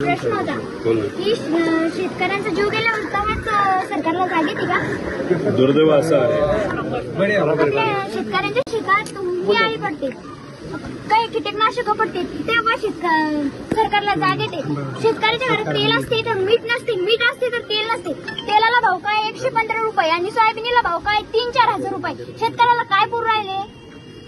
प्रश्न होता. की शेतकऱ्यांचा जीव गेला सरकारला जाग येते का? दुर्दैव असं आहे. आपल्या शेतकऱ्यांच्या शेतात तुम्ही आई पडते. काही कीटकनाशक पडते. तेव्हा शेतक सरकारला जाग येते. शेतकऱ्याच्या घरात तेल असते तर मीठ नसते. मीठ असते तर तेल नसते. तेलाला भाव काय? एकशे पंधरा रुपये. आणि सोयाबीनला भाव काय? तीन चार हजार रुपये. शेतकऱ्याला काय पुरू राहिले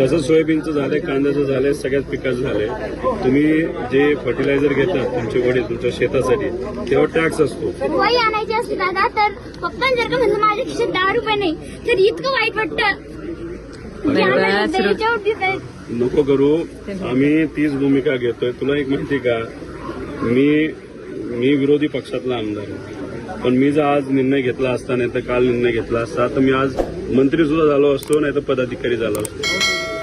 तसंच सोयाबीनचं झालंय कांद्याचं झालंय सगळ्याच पिकाचं झालंय तुम्ही जे फर्टिलायझर घेतात तुमचे वडील तुमच्या शेतासाठी तेव्हा टॅक्स असतो. वही आणायची असते दादा तर पप्पा जर का म्हणलं माझ्या खिशात दहा रुपये नाही तर इतकं वाईट वाटतं. नको करू आम्ही तीच भूमिका घेतोय. तुला एक माहिती का? मी मी विरोधी पक्षातला आमदार आहे. पण मी जर आज निर्णय घेतला असता नाही तर काल निर्णय घेतला असता तर मी आज मंत्री सुद्धा झालो असतो नाही तर पदाधिकारी झालो असतो.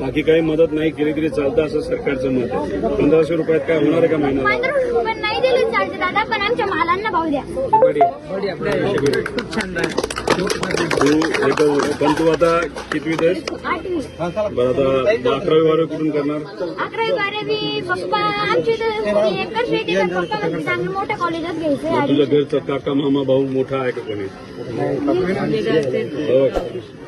बाकी काही मदत नाही केली तरी चालतं असं सरकारचं मत आहे. पंधराशे रुपयात काय होणार आहे का रुपये नाही दिले चालते दादा पण आमच्या मालांना भाव द्या. बडी. बडी आपल्या खूप छान आहे तू एक पण तू आता कितवीत आहेस? आठवी. बरं आता अकरावी बारावी कुठून करणार? अकरावी बारावी पप्पा आमची तर एकच शेती आहे, तर पप्पा म्हणजे चांगलं मोठ्या कॉलेजात घ्यायचंय मग आणि तुझ्या घरचा काका मामा भाऊ मोठा आहे का कोणी? हो.